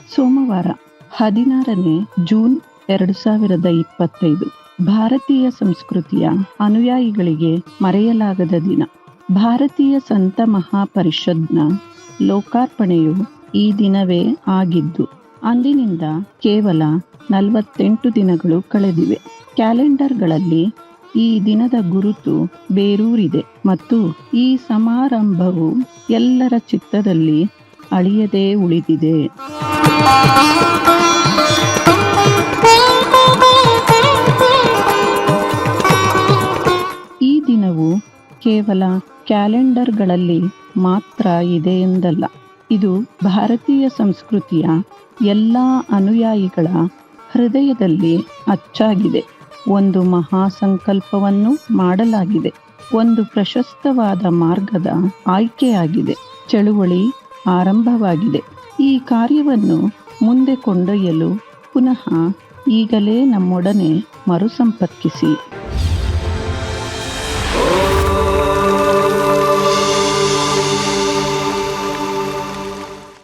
ಸೋಮವಾರ, ಹದಿನಾರನೇ ಜೂನ್ ಎರಡು ಸಾವಿರದ ಇಪ್ಪತ್ತೈದು, ಭಾರತೀಯ ಸಂಸ್ಕೃತಿಯ ಅನುಯಾಯಿಗಳಿಗೆ ಮರೆಯಲಾಗದ ದಿನ. ಭಾರತೀಯ ಸಂತ ಮಹಾಪರಿಷದ್ನ ಲೋಕಾರ್ಪಣೆಯು ಈ ದಿನವೇ ಆಗಿದ್ದು, ಅಂದಿನಿಂದ ಕೇವಲ ನಲವತ್ತೆಂಟು ದಿನಗಳು ಕಳೆದಿವೆ. ಕ್ಯಾಲೆಂಡರ್ಗಳಲ್ಲಿ ಈ ದಿನದ ಗುರುತು ಬೇರೂರಿದೆ ಮತ್ತು ಈ ಸಮಾರಂಭವು ಎಲ್ಲರ ಚಿತ್ತದಲ್ಲಿ ಅಳಿಯದೇ ಉಳಿದಿದೆ. ಈ ದಿನವು ಕೇವಲ ಕ್ಯಾಲೆಂಡರ್ಗಳಲ್ಲಿ ಮಾತ್ರ ಇದೆ ಎಂದಲ್ಲ. ಇದು ಭಾರತೀಯ ಸಂಸ್ಕೃತಿಯ ಎಲ್ಲ ಅನುಯಾಯಿಗಳ ಹೃದಯದಲ್ಲಿ ಅಚ್ಚಾಗಿದೆ. ಒಂದು ಮಹಾ ಸಂಕಲ್ಪವನ್ನು ಮಾಡಲಾಗಿದೆ. ಒಂದು ಪ್ರಶಸ್ತವಾದ ಮಾರ್ಗದ ಆಯ್ಕೆಯಾಗಿದೆ. ಚಳುವಳಿ ಆರಂಭವಾಗಿದೆ. ಈ ಕಾರ್ಯವನ್ನು ಮುಂದೆ ಕೊಂಡೊಯ್ಯಲು ಪುನಃ ಈಗಲೇ ನಮ್ಮೊಡನೆ ಮರುಸಂಪರ್ಕಿಸಿ.